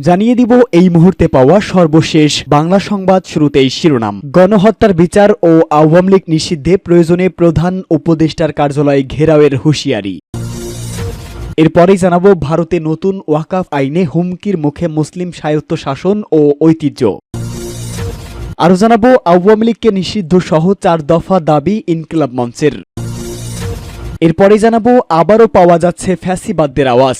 জানিয়ে দিব এই মুহূর্তে পাওয়া সর্বশেষ বাংলা সংবাদ শুরুতেই শিরোনাম। গণহত্যার বিচার ও আওয়ামী লীগ নিষিদ্ধে প্রয়োজনে প্রধান উপদেষ্টার কার্যালয় ঘেরাওয়ের হুঁশিয়ারি। এরপরেই জানাব ভারতে নতুন ওয়াকাফ আইনে হুমকির মুখে মুসলিম স্বায়ত্ত শাসন ও ঐতিহ্য। আরও জানাব, আওয়ামী লীগকে নিষিদ্ধ সহ চার দফা দাবি ইনকিলাব মঞ্চের। এরপরেই জানাব, আবারও পাওয়া যাচ্ছে ফ্যাসিবাদদের আওয়াজ।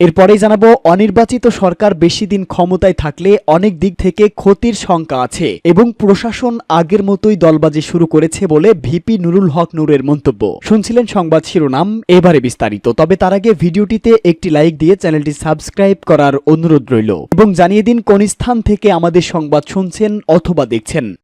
এরপরেই জানাব, অনির্বাচিত সরকার বেশি দিন ক্ষমতায় থাকলে অনেক দিক থেকে ক্ষতির শঙ্কা আছে এবং প্রশাসন আগের মতোই দলবাজি শুরু করেছে বলে ভিপি নুরুল হক নূরের মন্তব্য। শুনছিলেন সংবাদ শিরোনাম, এবারে বিস্তারিত। তবে তার আগে ভিডিওটিতে একটি লাইক দিয়ে চ্যানেলটি সাবস্ক্রাইব করার অনুরোধ রইল। এবং জানিয়ে দিন কোন স্থান থেকে আমাদের সংবাদ শুনছেন অথবা দেখছেন।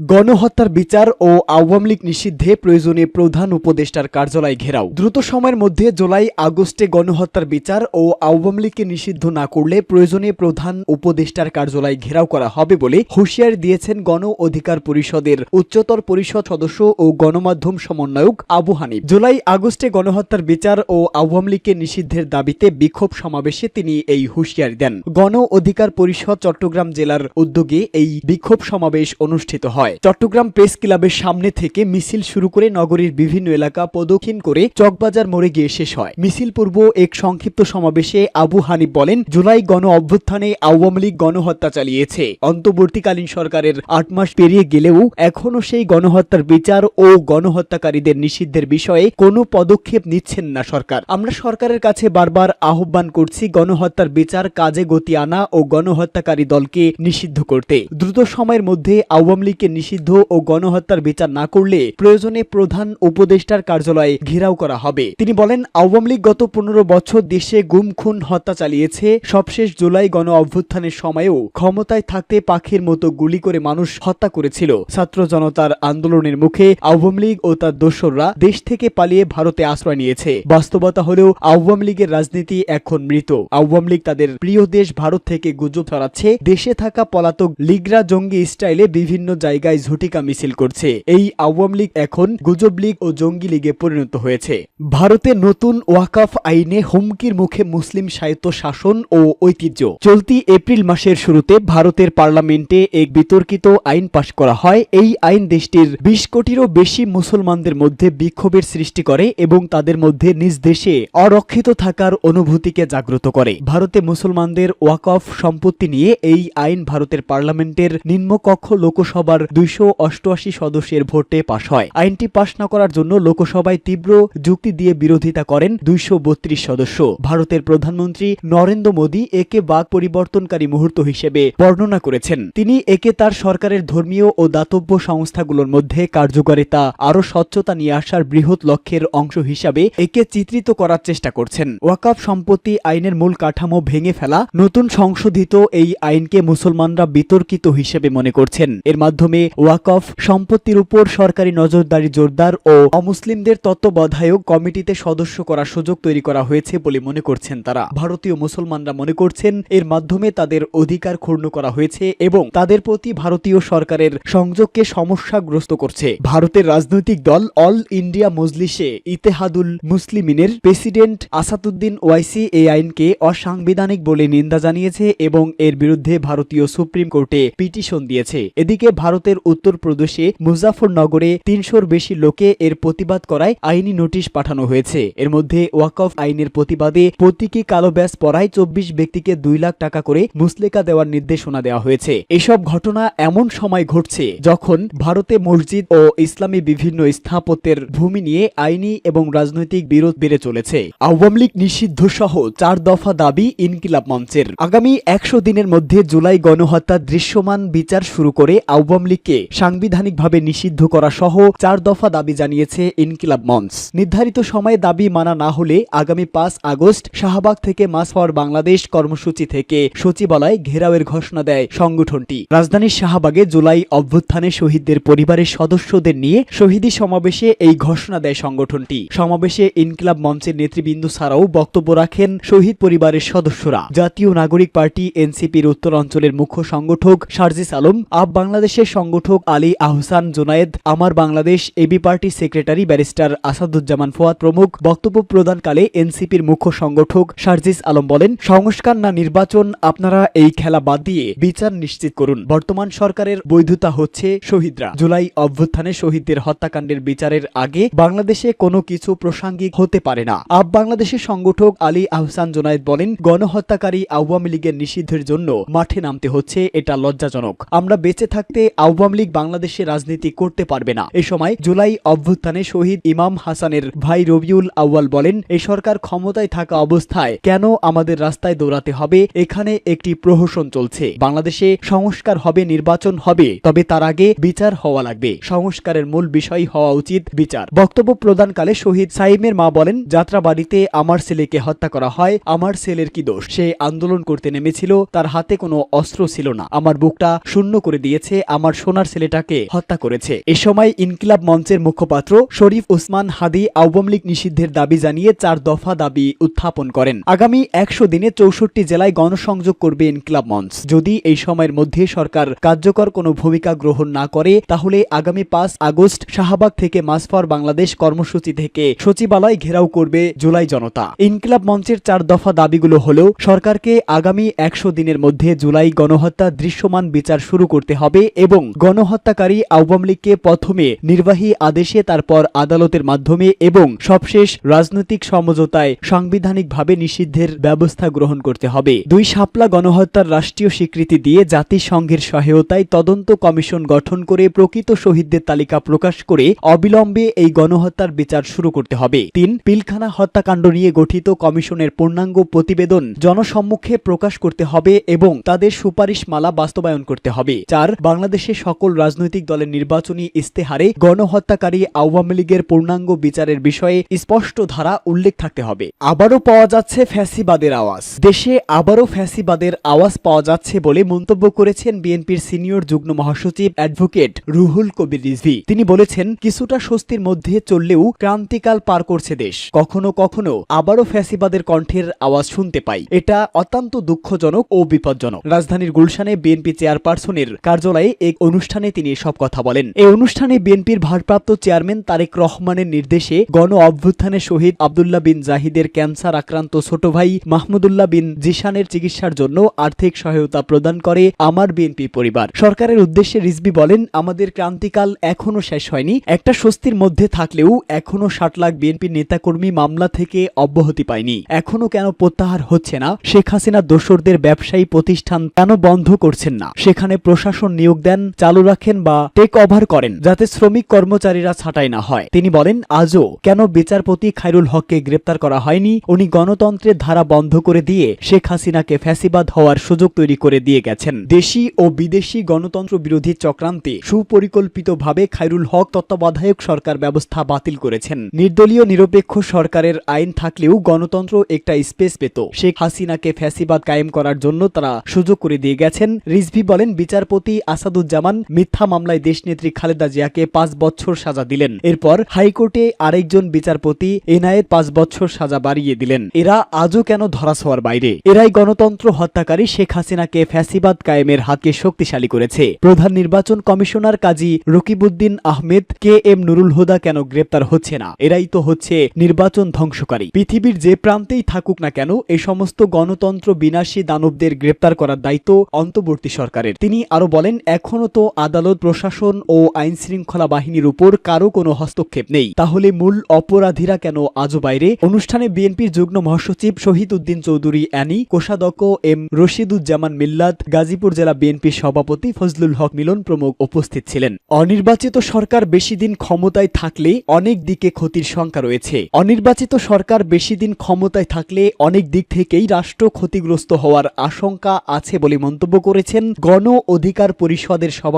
গণহত্যার বিচার ও আওয়ামী লীগ নিষিদ্ধে প্রয়োজনে প্রধান উপদেষ্টার কার্যালয় ঘেরাও। দ্রুত সময়ের মধ্যে জুলাই আগস্টে গণহত্যার বিচার ও আওয়ামী লীগকে নিষিদ্ধ না করলে প্রয়োজনে প্রধান উপদেষ্টার কার্যালয় ঘেরাও করা হবে বলে হুঁশিয়ার দিয়েছেন গণ অধিকার পরিষদের উচ্চতর পরিষদ সদস্য ও গণমাধ্যম সমন্বয়ক আবু হানিফ। জুলাই আগস্টে গণহত্যার বিচার ও আওয়ামী লীগকে নিষিদ্ধের দাবিতে বিক্ষোভ সমাবেশে তিনি এই হুঁশিয়ারি দেন। গণ অধিকার পরিষদ চট্টগ্রাম জেলার উদ্যোগে এই বিক্ষোভ সমাবেশ অনুষ্ঠিত হয়। চট্টগ্রাম প্রেস ক্লাবের সামনে থেকে মিছিল শুরু করে নগরীর বিভিন্ন এলাকা প্রদক্ষিণ করে চকবাজার মোড়ে গিয়ে শেষ হয়। মিছিল পূর্ব এক সংক্ষিপ্ত সমাবেশে আবু হানিফ বলেন, জুলাই গণ অভ্যুত্থানে আওয়ামী লীগ গণহত্যা চালিয়েছে। অন্তর্বর্তীকালীন সরকারের আট মাস পেরিয়ে গেলেও এখনও সেই গণহত্যার বিচার ও গণহত্যাকারীদের নিষিদ্ধের বিষয়ে কোনো পদক্ষেপ নিচ্ছেন না সরকার। আমরা সরকারের কাছে বারবার আহ্বান করছি গণহত্যার বিচার কাজে গতি আনা ও গণহত্যাকারী দলকে নিষিদ্ধ করতে। দ্রুত সময়ের মধ্যে আওয়ামী লীগকে নিষিদ্ধ ও গণহত্যার বিচার না করলে প্রয়োজনে প্রধান উপদেষ্টার কার্যালয়ে ঘেরাও করা হবে। তিনি বলেন, আওয়ামী লীগ গত পনেরো বছর দেশে গুম, খুন, হত্যা চালিয়েছে। সবশেষ জুলাই গণ অভ্যুত্থানের সময়েও ক্ষমতায় থাকতে পাখির মতো গুলি করে মানুষ হত্যা করেছিল। ছাত্র জনতার আন্দোলনের মুখে আওয়ামী লীগ ও তার দোসররা দেশ থেকে পালিয়ে ভারতে আশ্রয় নিয়েছে। বাস্তবতা হলেও আওয়ামী লীগের রাজনীতি এখন মৃত। আওয়ামী লীগ তাদের প্রিয় দেশ ভারত থেকে গুজব ছড়াচ্ছে। দেশে থাকা পলাতক লীগরা জঙ্গি স্টাইলে বিভিন্ন জায়গায় ঝটিকা মিছিল করছে। এই আওয়ামী লীগ এখন গুজব লীগ ও জঙ্গি লীগে পরিণত হয়েছে। ভারতে নতুন ওয়াকাফ আইনে হুমকির মুখে মুসলিম সাহিত্য শাসন ও ঐতিহ্য। চলতি এপ্রিল মাসের শুরুতে ভারতের পার্লামেন্টে এক বিতর্কিত আইন পাশ করা হয়। এই আইন দেশটির বিশ কোটিরও বেশি মুসলমানদের মধ্যে বিক্ষোভের সৃষ্টি করে এবং তাদের মধ্যে নিজ দেশে অরক্ষিত থাকার অনুভূতিকে জাগ্রত করে। ভারতে মুসলমানদের ওয়াকফ সম্পত্তি নিয়ে এই আইন ভারতের পার্লামেন্টের নিম্নকক্ষ লোকসভার দুইশো অষ্টআশি সদস্যের ভোটে পাশ হয়। আইনটি পাশ না করার জন্য লোকসভায় তীব্র যুক্তি দিয়ে বিরোধিতা করেন দুইশো বত্রিশ সদস্য। ভারতের প্রধানমন্ত্রী নরেন্দ্র মোদী একে পরিবর্তনকারী মুহূর্ত হিসেবে বর্ণনা করেছেন। তিনি একে তার সরকারের ধর্মীয় ও দাতব্য সংস্থাগুলোর মধ্যে কার্যকারিতা আরও স্বচ্ছতা নিয়ে আসার বৃহৎ লক্ষ্যের অংশ হিসাবে একে চিত্রিত করার চেষ্টা করছেন। ওয়াকাফ সম্পত্তি আইনের মূল কাঠামো ভেঙে ফেলা নতুন সংশোধিত এই আইনকে মুসলমানরা বিতর্কিত হিসেবে মনে করছেন। এর মাধ্যমে ওয়াকফ সম্পত্তির উপর সরকারি নজরদারি জোরদার ও অমুসলিমদের তত্ত্বাবধায়ক কমিটিতে সদস্য করার সুযোগ তৈরি করা হয়েছে বলে মনে করছেন তারা। ভারতীয় মুসলমানরা মনে করছেন এর মাধ্যমে তাদের অধিকার ক্ষুণ্ণ করা হয়েছে এবং তাদের প্রতি ভারতীয় সরকারের সংযোগকে সমস্যাগ্রস্ত করছে। ভারতের রাজনৈতিক দল অল ইন্ডিয়া মজলিসে ইতেহাদুল মুসলিমিনের প্রেসিডেন্ট আসাদুদ্দিন ওয়াইসি এই আইনকে অসাংবিধানিক বলে নিন্দা জানিয়েছে এবং এর বিরুদ্ধে ভারতীয় সুপ্রিম কোর্টে পিটিশন দিয়েছে। এদিকে ভারতের উত্তরপ্রদেশে মুজাফরনগরে তিনশোর বেশি লোকে এর প্রতিবাদ করায় আইনি নোটিশ পাঠানো হয়েছে। এর মধ্যে ওয়াকফ আইনের প্রতিবাদে প্রতীকী কালো ব্যাস পড়ায় চব্বিশ ব্যক্তিকে দুই লাখ টাকা করে মুসলেকা দেওয়ার নির্দেশনা দেওয়া হয়েছে। এসব ঘটনা এমন সময় ঘটছে যখন ভারতে মসজিদ ও ইসলামী বিভিন্ন স্থাপত্যের ভূমি নিয়ে আইনি এবং রাজনৈতিক বিরোধ বেড়ে চলেছে। আওয়ামী লীগ নিষিদ্ধ সহ চার দফা দাবি ইনকিলাব মঞ্চের। আগামী একশো দিনের মধ্যে জুলাই গণহত্যা দৃশ্যমান বিচার শুরু করে আওয়ামী লীগকে সাংবিধানিকভাবে নিষিদ্ধ করা সহ চার দফা দাবি জানিয়েছে ইনকিলাব মঞ্চ। নির্ধারিত সময়ে দাবি মানা না হলে আগামী পাঁচ আগস্ট শাহবাগ থেকে মাস হওয়ার বাংলাদেশ কর্মসূচি থেকে সচিবালয় ঘেরাওয়ের ঘোষণা দেয় সংগঠনটি। রাজধানীর শাহবাগে জুলাই অভ্যুত্থানে শহীদদের পরিবারের সদস্যদের নিয়ে শহীদী সমাবেশে এই ঘোষণা দেয় সংগঠনটি। সমাবেশে ইনকিলাব মঞ্চের নেতৃবৃন্দ ছাড়াও বক্তব্য রাখেন শহীদ পরিবারের সদস্যরা। জাতীয় নাগরিক পার্টি এনসিপির উত্তর অঞ্চলের মুখ্য সংগঠক সার্জিস আলম। আপ বাংলাদেশের সংগঠক Ali Ahsan Junaid, Amar Bangladesh AB party secretary barrister Asaduzzaman Fuad প্রমুখ বক্তব্য প্রদানকালে এনসিপির মুখ্য সংগঠক শারজিস আলম বলেন, সংস্কার না নির্বাচন, আপনারা এই খেলা বাদ দিয়ে বিচার নিশ্চিত করুন। বর্তমান সরকারের বৈধতা হচ্ছে শহীদরা। জুলাই অভ্যুত্থানে শহীদদের হত্যাকাণ্ডের বিচারের আগে বাংলাদেশে কোনো কিছু প্রাসঙ্গিক হতে পারে না। আব বাংলাদেশের সংগঠক আলী আহসান জোনায়েদ বলেন, গণহত্যাকারী আওয়ামী লীগের নিষিদ্ধের জন্য মাঠে নামতে হচ্ছে, এটা লজ্জাজনক। আমরা বেঁচে থাকতে আওয়ামী লীগ বাংলাদেশে রাজনীতি করতে পারবে না। এ সময় জুলাই অভ্যুত্থানে শহীদ ইমাম হাসানের ভাই রবিউল আউয়াল বলেন এই সরকার ক্ষমতায় থাকা অবস্থায় কেন আমাদের রাস্তায় দৌড়াতে হবে? এখানে একটি প্রহসন চলছে। বাংলাদেশে সংস্কার হবে, নির্বাচন হবে, তবে তার আগে বিচার হওয়া লাগবে। সংস্কারের মূল বিষয় হওয়া উচিত বিচার। বক্তব্য প্রদানকালে শহীদ সাইমের মা বলেন, যাত্রাবাড়িতে আমার ছেলেকে হত্যা করা হয়, আমার ছেলের কি দোষ? সে আন্দোলন করতে নেমেছিল, তার হাতে কোনো অস্ত্র ছিল না। আমার বুকটা শূন্য করে দিয়েছে, আমার সোনার ছেলেটাকে হত্যা করেছে। এ সময় ইনকিলাব মঞ্চের মুখপাত্র শরীফ ওসমান হাদি আওয়ামী লীগ নিষিদ্ধের দাবি জানিয়ে চার দফা দাবি উত্থাপন করেন। আগামী একশো দিনে চৌষট্টি জেলায় গণসংযোগ করবে ইনকিলাব মঞ্চ। যদি এই সময়ের মধ্যে সরকার কার্যকর কোনো ভূমিকা গ্রহণ না করে, তাহলে আগামী পাঁচ আগস্ট শাহবাগ থেকে মাসফর বাংলাদেশ কর্মসূচি থেকে সচিবালয় ঘেরাও করবে জুলাই জনতা। ইনকিলাব মঞ্চের চার দফা দাবিগুলো হল, সরকারকে আগামী একশো দিনের মধ্যে জুলাই গণহত্যা দৃশ্যমান বিচার শুরু করতে হবে এবং গণহত্যাকারী আওয়ামী লীগকে প্রথমে নির্বাহী আদেশে, তারপর আদালতের মাধ্যমে এবং সবশেষ রাজনৈতিক সমঝোতায় সাংবিধানিকভাবে নিষিদ্ধের ব্যবস্থা গ্রহণ করতে হবে। দুই শাপলা গণহত্যার রাষ্ট্রীয় স্বীকৃতি দিয়ে জাতিসংঘের সহায়তায় তদন্ত কমিশন গঠন করে প্রকৃত শহীদদের তালিকা প্রকাশ করে অবিলম্বে এই গণহত্যার বিচার শুরু করতে হবে। তিন, পিলখানা হত্যাকাণ্ড নিয়ে গঠিত কমিশনের পূর্ণাঙ্গ প্রতিবেদন জনসম্মুখে প্রকাশ করতে হবে এবং তাদের সুপারিশ মালা বাস্তবায়ন করতে হবে। চার, বাংলাদেশে সকল রাজনৈতিক দলের নির্বাচনী ইস্তেহারে গণহত্যাকারী আওয়ামী লীগের পূর্ণাঙ্গ বিচারের বিষয়ে স্পষ্ট ধারা উল্লেখ থাকতে হবে। আবারও পাওয়া যাচ্ছে ফ্যাসিবাদের আওয়াজ। দেশে আবারও ফ্যাসিবাদের আওয়াজ পাওয়া যাচ্ছে বলে মন্তব্য করেছেন বিএনপির সিনিয়র যুগ্ম মহাসচিব অ্যাডভোকেট রুহুল কবির রিজভি। তিনি বলেছেন, কিছুটা স্বস্তির মধ্যে চললেও ক্রান্তিকাল পার করছে দেশ। কখনো কখনো আবারও ফ্যাসিবাদের কণ্ঠের আওয়াজ শুনতে পাই। এটা অত্যন্ত দুঃখজনক ও বিপজ্জনক। রাজধানীর গুলশানে বিএনপি চেয়ারপারসনের কার্যালয়ে এক অনুষ্ঠানে তিনি সব কথা বলেন। এই অনুষ্ঠানে বিএনপির ভারপ্রাপ্ত চেয়ারম্যান তারেক রহমানের নির্দেশে গণ অভ্যুত্থানে শহীদ আবদুল্লাহ বিন জাহিদের ক্যান্সার আক্রান্ত ছোট ভাই মাহমুদুল্লাহ বিন জিশানের চিকিৎসার জন্য আর্থিক সহায়তা প্রদান করে আমার বিএনপি পরিবার। সরকারের উদ্দেশ্যে রিজবি বলেন, আমাদের ক্রান্তিকাল এখনও শেষ হয়নি। একটা স্বস্তির মধ্যে থাকলেও এখনও ষাট লাখ বিএনপি নেতাকর্মী মামলা থেকে অব্যাহতি পায়নি। এখনও কেন প্রত্যাহার হচ্ছে না? শেখ হাসিনা দোসরদের ব্যবসায়ী প্রতিষ্ঠান কেন বন্ধ করছেন না? সেখানে প্রশাসন নিয়োগ দেন চালু রাখেন বা টেক ওভার করেন, যাতে শ্রমিক কর্মচারীরা ছাঁটাই না হয়। তিনি বলেন, আজও কেন বিচারপতি খায়রুল হককে গ্রেপ্তার করা হয়নি? উনি গণতন্ত্রের ধারা বন্ধ করে দিয়ে শেখ হাসিনাকে ফ্যাসিবাদ হওয়ার সুযোগ তৈরি করে দিয়ে গেছেন। দেশি ও বিদেশি গণতন্ত্র বিরোধী চক্রান্তে সুপরিকল্পিতভাবে খায়রুল হক তত্ত্বাবধায়ক সরকার ব্যবস্থা বাতিল করেছেন। নির্দলীয় নিরপেক্ষ সরকারের আইন থাকলেও গণতন্ত্র একটা স্পেস পেত। শেখ হাসিনাকে ফ্যাসিবাদ কায়েম করার জন্য তারা সুযোগ করে দিয়ে গেছেন। রিজভি বলেন, বিচারপতি আসাদুজ্জামান মিথ্যা মামলায় দেশনেত্রী খালেদা জিয়াকে পাঁচ বছর সাজা দিলেন। এরপর হাইকোর্টে আরেকজন বিচারপতি এনআইয়ের পাঁচ বছর সাজা বাড়িয়ে দিলেন। এরা আজও কেন ধরাছোঁয়ার বাইরে? এরাই গণতন্ত্র হত্যাকারী শেখ হাসিনাকে ফ্যাসিবাদ কায়েমের হাতকে শক্তিশালী করেছে। প্রধান নির্বাচন commissioner Kazi Rakibuddin Ahmed, K M Nurul Huda কেন গ্রেপ্তার হচ্ছে না? এরাই তো হচ্ছে নির্বাচন ধ্বংসকারী। পৃথিবীর যে প্রান্তেই থাকুক না কেন এই সমস্ত গণতন্ত্র বিনাশী দানবদের গ্রেপ্তার করার দায়িত্ব অন্তর্বর্তী সরকারের। তিনি আরও বলেন এখনও তো আদালত, প্রশাসন ও আইন শৃঙ্খলা বাহিনীর উপর কারও কোনো হস্তক্ষেপ নেই। তাহলে মূল অপরাধীরা কেন আজও বাইরে? অনুষ্ঠানে বিএনপির যুগ্ম মহাসচিব শহীদ উদ্দিন চৌধুরী, অ্যানি কোষাধ্যক্ষ এম রশিদুজ্জামান মিল্লাত, গাজীপুর জেলা বিএনপির সভাপতি ফজলুল হক মিলন প্রমুখ উপস্থিত ছিলেন। অনির্বাচিত সরকার বেশি দিন ক্ষমতায় থাকলে অনেক দিকে ক্ষতির শঙ্কা রয়েছে। অনির্বাচিত সরকার বেশি দিন ক্ষমতায় থাকলে অনেক দিক থেকেই রাষ্ট্র ক্ষতিগ্রস্ত হওয়ার আশঙ্কা আছে বলে মন্তব্য করেছেন গণ অধিকার পরিষদের সভাপতি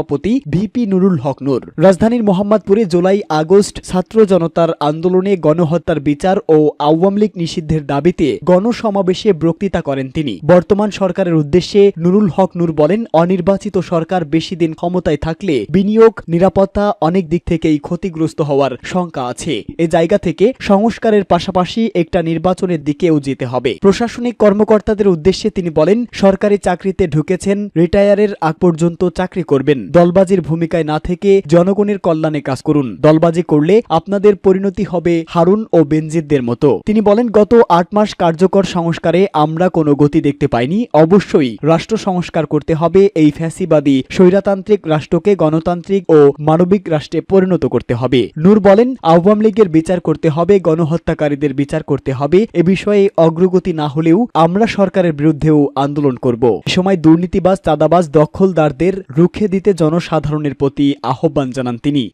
ভিপি নুরুল হক নূর। রাজধানীর মোহাম্মদপুরে জুলাই আগস্ট ছাত্র জনতার আন্দোলনে গণহত্যার বিচার ও আওয়ামী লীগ নিষিদ্ধের দাবিতে গণসমাবেশে বক্তৃতা করেন তিনি। বর্তমান সরকারের উদ্দেশ্যে নুরুল হক নূর বলেন, অনির্বাচিত সরকার বেশি দিন ক্ষমতায় থাকলে বিনিয়োগ, নিরাপত্তা অনেক দিক থেকেই ক্ষতিগ্রস্ত হওয়ার শঙ্কা আছে। এ জায়গা থেকে সংস্কারের পাশাপাশি একটা নির্বাচনের দিকেও যেতে হবে। প্রশাসনিক কর্মকর্তাদের উদ্দেশ্যে তিনি বলেন, সরকারি চাকরিতে ঢুকেছেন, রিটায়ারের আগ পর্যন্ত চাকরি করবেন। দলবাজির ভূমিকায় না থেকে জনগণের কল্যাণে কাজ করুন। দলবাজি করলে আপনাদের পরিণতি হবে হারুন ও বেনজিদদের মতো। তিনি বলেন, গত আট মাস কার্যকর সংস্কারে আমরা কোনো গতি দেখতে পাইনি। অবশ্যই রাষ্ট্র সংস্কার করতে হবে, এই ফ্যাসিবাদী স্বৈরাতান্ত্রিক রাষ্ট্রকে গণতান্ত্রিক ও মানবিক রাষ্ট্রে পরিণত করতে হবে। নূর বলেন, আওয়ামী লীগের বিচার করতে হবে, গণহত্যাকারীদের বিচার করতে হবে। এ বিষয়ে অগ্রগতি না হলেও আমরা সরকারের বিরুদ্ধেও আন্দোলন করব। সময় দুর্নীতিবাজ, চাঁদাবাজ, দখলদারদের রুখে দিতে জনসাধারণের প্রতি আহ্বান জানান তিনি।